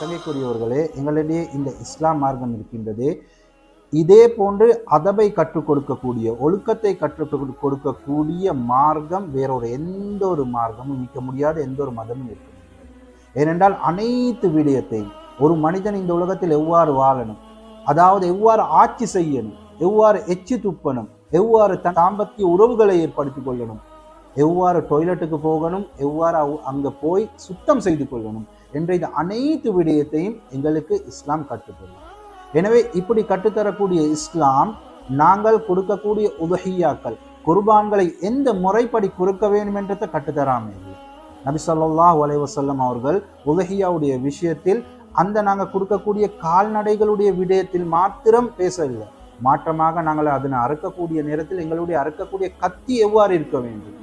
சங்கைக்குரியவர்களே எங்களிடையே இந்த இஸ்லாம் மார்க்கம் இருக்கின்றது. இதே போன்று அதபை கற்றுக் கொடுக்கக்கூடிய ஒழுக்கத்தை கற்றுக் கொடு- கொடுக்கக்கூடிய மார்க்கம் வேறொரு எந்த ஒரு மார்க்கமும் மிக்க முடியாத எந்த ஒரு மதமும் இருக்க ஏனென்றால் அனைத்து விடயத்தையும் ஒரு மனிதன் இந்த உலகத்தில் எவ்வாறு வாழணும் அதாவது எவ்வாறு ஆட்சி செய்யணும் எவ்வாறு எச்சி துப்பணும் எவ்வாறு தன் தாம்பத்திய உறவுகளை ஏற்படுத்தி கொள்ளணும் எவ்வாறு டொய்லெட்டுக்கு போகணும் எவ்வாறு அங்கே போய் சுத்தம் செய்து கொள்ளணும் என்ற இந்த அனைத்து விடயத்தையும் எங்களுக்கு இஸ்லாம் கற்றுத்தரும். எனவே இப்படி கற்றுத்தரக்கூடிய இஸ்லாம் நாங்கள் கொடுக்கக்கூடிய உதஹியாக்கள் குர்பான்களை எந்த முறைப்படி கொடுக்க வேண்டும் என்றதை கற்றுத்தராம இல்லை. நபி சொல்லாஹ் அலைஹி அவர்கள் உதஹியாவுடைய விஷயத்தில் அந்த நாங்கள் கொடுக்கக்கூடிய கால்நடைகளுடைய விடயத்தில் மாத்திரம் பேசவில்லை. மாற்றமாக நாங்கள் அதனை அறுக்கக்கூடிய நேரத்தில் எங்களுடைய அறுக்கக்கூடிய கத்தி எவ்வாறு இருக்க வேண்டும்?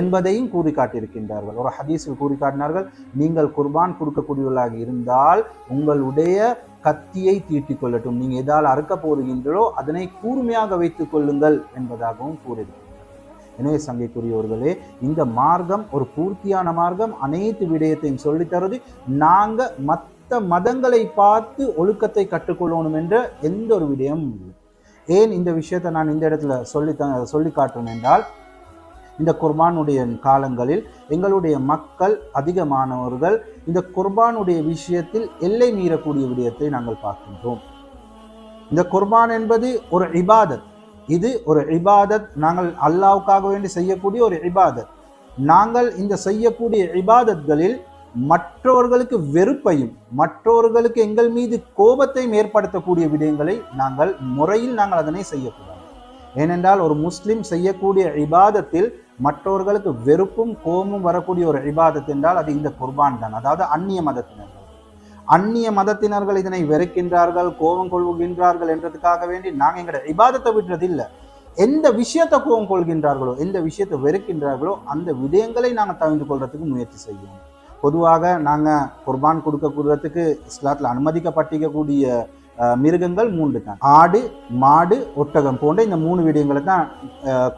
என்பதையும் கூறி காட்டியிருக்கின்றார்கள் ஒரு ஹதீஸில் கூறி காட்டினார்கள் நீங்கள் குர்பான் கொடுக்கக்கூடியவர்களாக இருந்தால் உங்களுடைய கத்தியை தீட்டிக் கொள்ளட்டும். நீங்கள் எதால் அறுக்க போகிறீங்களோ அதனை கூர்மையாக வைத்துக் கொள்ளுங்கள் என்பதாகவும் கூறியிருக்கிறார் எனவே சங்கைக்குரியவர்களே இந்த மார்க்கம் ஒரு பூர்த்தியான மார்க்கம். அனைத்து விடயத்தையும் சொல்லித் தருது. மற்ற மதங்களை பார்த்து ஒழுக்கத்தை கற்றுக்கொள்ளணும் என்ற எந்த ஒரு விடயமும் இல்லை. ஏன் இந்த விஷயத்தை நான் இந்த இடத்துல சொல்லி த சொல்லி காட்டுறேன் என்றால் இந்த குர்பானுடைய காலங்களில் எங்களுடைய மக்கள் அதிகமானவர்கள் இந்த குர்பானுடைய விஷயத்தில் எல்லை மீறக்கூடிய விடயத்தை நாங்கள் பார்க்கின்றோம். இந்த குர்பான் என்பது ஒரு இபாதத். இது ஒரு இபாதத். நாங்கள் அல்லாவுக்காக வேண்டி செய்யக்கூடிய ஒரு இபாதத். நாங்கள் இந்த செய்யக்கூடிய இபாதத்களில் மற்றவர்களுக்கு வெறுப்பையும் மற்றவர்களுக்கு எங்கள் மீது கோபத்தையும் ஏற்படுத்தக்கூடிய விடயங்களை நாங்கள் முறையில் நாங்கள் அதனை செய்யக்கூடாது. ஏனென்றால் ஒரு முஸ்லீம் செய்யக்கூடிய இபாதத்தில் மற்றவர்களுக்கு வெறுப்பும் கோபமும் வரக்கூடிய ஒரு இபாதத் என்றால் அது இந்த குர்பான் தான். அதாவது அந்நிய மதத்தினர்கள். அந்நிய மதத்தினர்கள் இதனை வெறுக்கின்றார்கள் கோபம் கொள்கின்றார்கள் என்றதுக்காக வேண்டி நாங்கள் எங்களோட இபாதத்தை விடுறது இல்லை எந்த விஷயத்தை கோபம் கொள்கின்றார்களோ எந்த விஷயத்தை வெறுக்கின்றார்களோ அந்த விடயங்களை நாங்கள் தவிர்த்து கொள்றதுக்கு முயற்சி செய்வோம். பொதுவாக நாங்கள் குர்பான் கொடுக்கக்கூடியதுக்கு இஸ்லாத்தில் அனுமதிக்கப்பட்டிருக்கக்கூடிய மிருகங்கள் மூன்று தான். ஆடு மாடு ஒட்டகம் போன்ற இந்த மூணு விடயங்களை தான்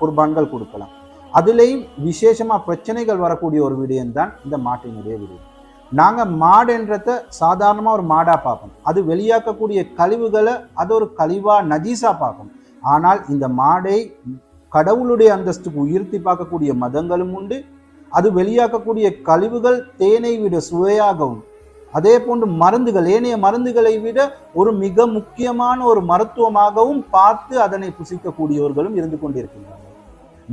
குர்பான்கள் கொடுக்கலாம். அதுலேயும் விசேஷமாக பிரச்சனைகள் வரக்கூடிய ஒரு விடயம் தான் இந்த மாட்டினுடைய விடயம். நாங்கள் மாடுன்றத சாதாரணமாக ஒரு மாடாக பார்ப்போம். அது வெளியாக்கக்கூடிய கழிவுகளை அது ஒரு கழிவாக நஜீஸாக பார்ப்போம். ஆனால் இந்த மாடை கடவுளுடைய அந்தஸ்துக்கு உயர்த்தி பார்க்கக்கூடிய மதங்களும் உண்டு. அது வெளியாக்கக்கூடிய கழிவுகள் தேனை விட சுவையாகவும் அதே போன்று மருந்துகள் ஏனைய மருந்துகளை விட ஒரு மிக முக்கியமான ஒரு மருத்துவமாகவும் பார்த்து அதனை புசிக்கக்கூடியவர்களும் இருந்து கொண்டிருக்கின்றனர்.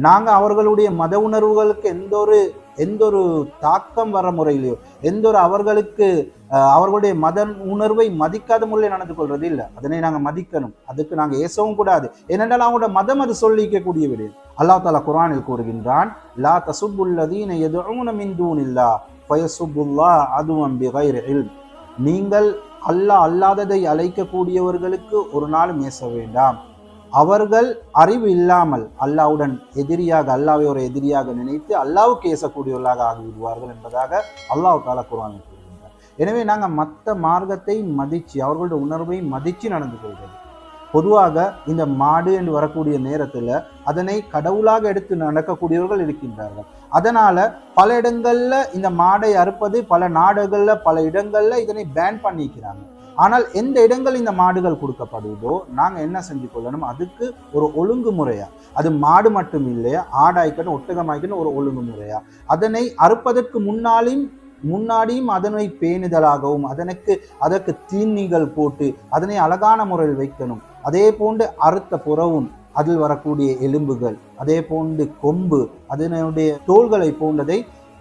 நாங்கள் அவர்களுடைய மத உணர்வுகளுக்கு எந்த ஒரு எந்த ஒரு தாக்கம் வர முறையிலையோ எந்த ஒரு அவர்களுக்கு அவர்களுடைய மத உணர்வை மதிக்காத முறையில் நடந்து கொள்றது இல்லை. அதனை நாங்கள் மதிக்கணும். அதுக்கு நாங்கள் ஏசவும் கூடாது. ஏனென்றால் அவங்களோட மதம் அது சொல்லிக்கக்கூடிய விடு. அல்லாஹ் தாலா குரானில் கூறுகின்றான் லா தசுபுல்லதீன எதுவும் மின் இல்லா பயசுபுல்லா அதுவும் பிகைர் நீங்கள் அல்லாஹ் அல்லாததை அழைக்கக்கூடியவர்களுக்கு ஒரு நாளும் ஏச வேண்டாம். அவர்கள் அறிவு இல்லாமல் அல்லாவுடன் எதிரியாக அல்லாவை ஒரு எதிரியாக நினைத்து அல்லாவுக்கு ஏசக்கூடியவர்களாக ஆகிவிடுவார்கள் என்பதாக அல்லாஹ் தாலா குர்ஆனில் கூறுகின்றார். எனவே நாங்கள் மற்ற மார்க்கத்தை மதித்து அவர்களுடைய உணர்வை மதித்து நடந்து கொள்கிறது பொதுவாக இந்த மாடு என்று வரக்கூடிய நேரத்தில் அதனை கடவுளாக எடுத்து நடக்கக்கூடியவர்கள் இருக்கின்றார்கள். அதனால பல இடங்களில் இந்த மாடை அறுப்பது பல நாடுகளில் பல இடங்களில் இதனை பேன் பண்ணிக்கிறாங்க. ஆனால் எந்த இடங்கள் இந்த மாடுகள் கொடுக்கப்படுதோ நாங்கள் என்ன செஞ்சு கொள்ளணும்? அதுக்கு ஒரு ஒழுங்குமுறையா அது மாடு மட்டும் இல்லையா? ஆடாய்க்கணும் ஒட்டகமாய்க்கணும் ஒரு ஒழுங்குமுறையா அதனை அறுப்பதற்கு முன்னாலும் முன்னாடியும் அதனை பேணுதலாகவும் அதனுக்கு அதற்கு தீனிகள் போட்டு அதனை அழகான முறையில் வைக்கணும். அதே போன்று அறுத்த புறவும் அதில் வரக்கூடிய எலும்புகள் அதே போன்று கொம்பு அதனுடைய தோள்களை போன்றதை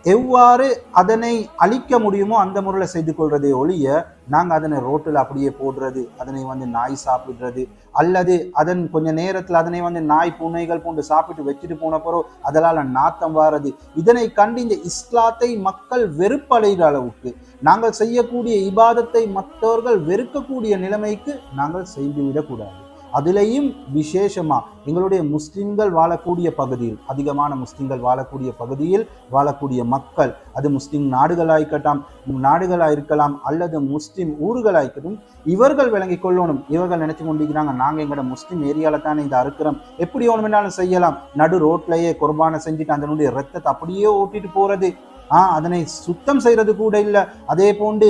எவ்வாறு அதனை அழிக்க முடியுமோ அந்த முறையில் செய்து கொள்றதே ஒழிய நாங்கள் அதனை ரோட்டில் அப்படியே போடுறது அதனை வந்து நாய் சாப்பிடுறது அல்லது அதன் கொஞ்ச நேரத்தில் அதனை வந்து நாய் பூனைகள் போன்று சாப்பிட்டு வச்சுட்டு போன பிறகு அதனால் நாத்தம் வாரது. இதனை கண்டு இந்த இஸ்லாத்தை மக்கள் வெறுப்படைகிற அளவுக்கு நாங்கள் செய்யக்கூடிய இபாதத்தை மற்றவர்கள் வெறுக்கக்கூடிய நிலைமைக்கு நாங்கள் செய்துவிடக்கூடாது அதுலேயும் விசேஷமாக எங்களுடைய முஸ்லீம்கள் வாழக்கூடிய பகுதியில் அதிகமான முஸ்லீம்கள் வாழக்கூடிய பகுதியில் வாழக்கூடிய மக்கள் அது முஸ்லீம் நாடுகளாய்க்கட்டும் நாடுகளாக இருக்கலாம் அல்லது முஸ்லீம் ஊர்களாய்க்கட்டும் இவர்கள் விளங்கி கொள்ளணும். இவர்கள் நினச்சி கொண்டிருக்கிறாங்க நாங்கள் எங்களோட முஸ்லீம் ஏரியாவில் தானே இதை அறுக்கிறோம். எப்படி ஒன்று வேணாலும் செய்யலாம். நடு ரோட்லேயே குர்பானை செஞ்சுட்டு அதனுடைய ரத்தத்தை அப்படியே ஓட்டிட்டு போகிறது அதனை சுத்தம் செய்யறது கூட இல்லை. அதே போன்று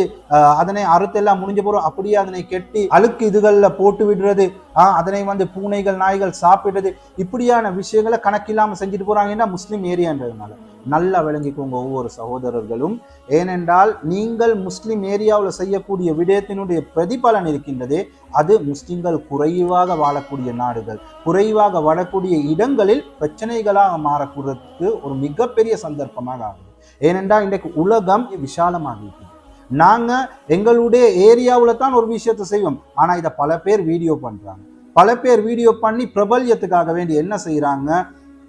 அதனை அறுத்தெல்லாம் முடிஞ்ச போறோம் அப்படியே அதனை கெட்டி அழுக்கு இதுகளில் போட்டு விடுறது. ஆ அதனை வந்து பூனைகள் நாய்கள் சாப்பிடுறது. இப்படியான விஷயங்களை கணக்கில்லாமல் செஞ்சுட்டு போறாங்கன்னா முஸ்லீம் ஏரியான்றதுனால. நல்லா விளங்கிக்கோங்க ஒவ்வொரு சகோதரர்களும். ஏனென்றால் நீங்கள் முஸ்லீம் ஏரியாவில் செய்யக்கூடிய விடயத்தினுடைய பிரதிபலன் இருக்கின்றது அது முஸ்லிம்கள் குறைவாக வாழக்கூடிய நாடுகள். குறைவாக வாழக்கூடிய இடங்களில் பிரச்சனைகளாக மாறக்கூடறதுக்கு ஒரு மிகப்பெரிய சந்தர்ப்பமாக ஆகுது. ஏனென்றால் இன்றைக்கு உலகம் விஷாலமாக இருக்குது எங்களுடைய ஏரியாவில் தான் ஒரு விஷயத்தை செய்வோம். ஆனால் இதை பல பேர் வீடியோ பண்ணுறாங்க பல பேர் வீடியோ பண்ணி பிரபல்யத்துக்காக வேண்டி என்ன செய்கிறாங்க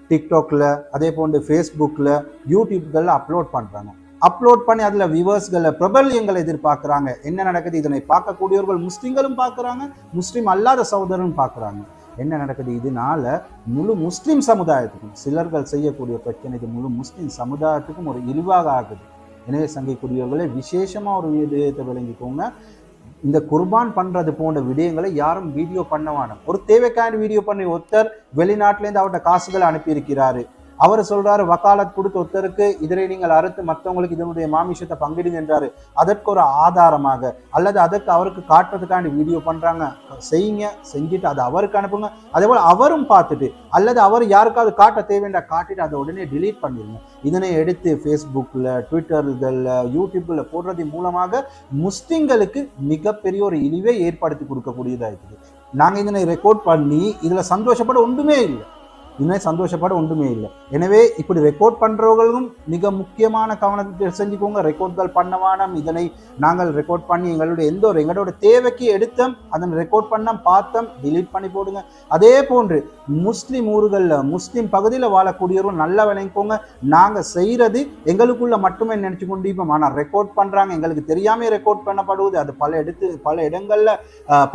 டிக்டாக்ல அதே போன்று ஃபேஸ்புக்கில் யூடியூப்களில் அப்லோட் பண்ணுறாங்க அப்லோட் பண்ணி அதில் வியூவர்ஸ்களை பிரபல்யங்களை எதிர்பார்க்குறாங்க. என்ன நடக்குது? இதனை பார்க்கக்கூடியவர்கள் முஸ்லீம்களும் பார்க்குறாங்க முஸ்லீம் அல்லாத சகோதரனும் பார்க்குறாங்க. என்ன நடக்குது? இதனால முழு முஸ்லீம் சமுதாயத்துக்கும் சிலர்கள் செய்யக்கூடிய பிரச்சனை இது முழு முஸ்லீம் சமுதாயத்துக்கும் ஒரு இழிவாக ஆகுது. எனவே சங்கைக்குரியவர்களே விசேஷமாக ஒரு விடயத்தை விளங்கிக்கோங்க. இந்த குர்பான் பண்ணுறது போன்ற விடயங்களை யாரும் வீடியோ பண்ண வேணாம். ஒரு தேவைக்கான வீடியோ பண்ணி ஒருத்தர் வெளிநாட்டிலேருந்து அவர்கிட்ட காசுகள் அனுப்பியிருக்கிறாரு. அவர் சொல்றாரு வக்காலத் கொடுத்த ஒருத்தருக்கு இதனை நீங்கள் அறுத்து மற்றவங்களுக்கு இதனுடைய மாமிஷத்தை பங்கிடுங்க என்றாரு. அதற்கு ஒரு ஆதாரமாக அல்லது அதற்கு அவருக்கு காட்டுறதுக்காண்டி வீடியோ பண்றாங்க. செய்யுங்க செஞ்சுட்டு அதை அவருக்கு அனுப்புங்க. அதே போல அவரும் பார்த்துட்டு அல்லது அவர் யாருக்காவது காட்ட தேவைண்டா காட்டிட்டு அதை உடனே டிலீட் பண்ணிடுங்க இதனை எடுத்து ஃபேஸ்புக்கில் ட்விட்டர்களில் யூடியூப்பில் போடுறதன் மூலமாக முஸ்லிம்களுக்கு மிகப்பெரிய ஒரு இழிவை ஏற்படுத்தி கொடுக்கக்கூடியதாக இருக்குது நாங்கள் இதனை ரெக்கார்ட் பண்ணி இதில் சந்தோஷப்பட ஒன்றுமே இல்லை. இன்னும் சந்தோஷப்பட ஒன்றுமே இல்லை. எனவே இப்படி ரெக்கார்ட் பண்ணுறவர்களும் மிக முக்கியமான கவனத்தை செஞ்சுக்கோங்க. ரெக்கார்ட்கள் பண்ணவானம். இதனை நாங்கள் ரெக்கார்ட் பண்ணி எங்களுடைய எந்த ஒரு எங்களோட தேவைக்கு எடுத்தோம் அதனை ரெக்கார்ட் பண்ணோம் பார்த்தோம் டிலீட் பண்ணி போடுங்க. அதே போன்று முஸ்லீம் ஊர்களில் முஸ்லீம் பகுதியில் வாழக்கூடியவர்கள் நல்லா விளங்கிக்கோங்க. நாங்கள் செய்கிறது எங்களுக்குள்ள மட்டுமே நினச்சி இப்போ ஆனால் ரெக்கார்ட் பண்ணுறாங்க எங்களுக்கு தெரியாமல் ரெக்கார்ட் பண்ணப்படுவது அது பல எடுத்து பல இடங்களில்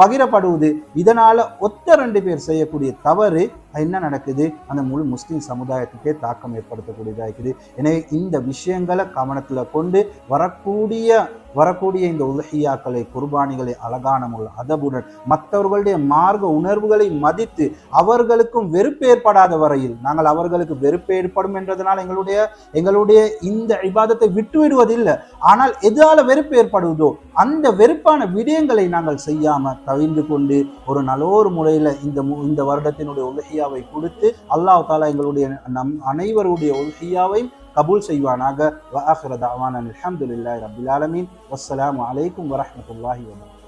பகிரப்படுவது. இதனால் ஒத்த ரெண்டு பேர் செய்யக்கூடிய தவறு என்ன நடக்குது? அந்த முழு முஸ்லீம் சமுதாயத்துக்கே தாக்கம் ஏற்படுத்தக்கூடியதாக இருக்குது. எனவே இந்த விஷயங்களை கவனத்தில் கொண்டு வரக்கூடிய வரக்கூடிய இந்த உலகியாக்களை குர்பானிகளை அழகான முறையில் அதபுடன் மற்றவர்களுடைய மார்க்க உணர்வுகளை மதித்து அவர்களுக்கும் வெறுப்பு ஏற்படாத வரையில் நாங்கள் அவர்களுக்கு வெறுப்பு ஏற்படும் என்றதனால் எங்களுடைய எங்களுடைய இந்த விவாதத்தை விட்டுவிடுவதில்லை ஆனால் எதால வெறுப்பு ஏற்படுவதோ அந்த வெறுப்பான விடயங்களை நாங்கள் செய்யாம தவிர்ந்து கொண்டு ஒரு நல்லோரு முறையில் இந்த மு- இந்த வருடத்தினுடைய உலகியாவை கொடுத்து அல்லாஹ் தாலா எங்களுடைய நம் அனைவருடைய உலகியாவையும் கபூல் செய்வானாக வ ஆஹிர தஅவானா அல்ஹம்துலில்லாஹி ரப்பில் ஆலமீன் வஸ்ஸலாமு அலைக்கும் வரஹ்மத்துல்லாஹி வபரகாத்துஹு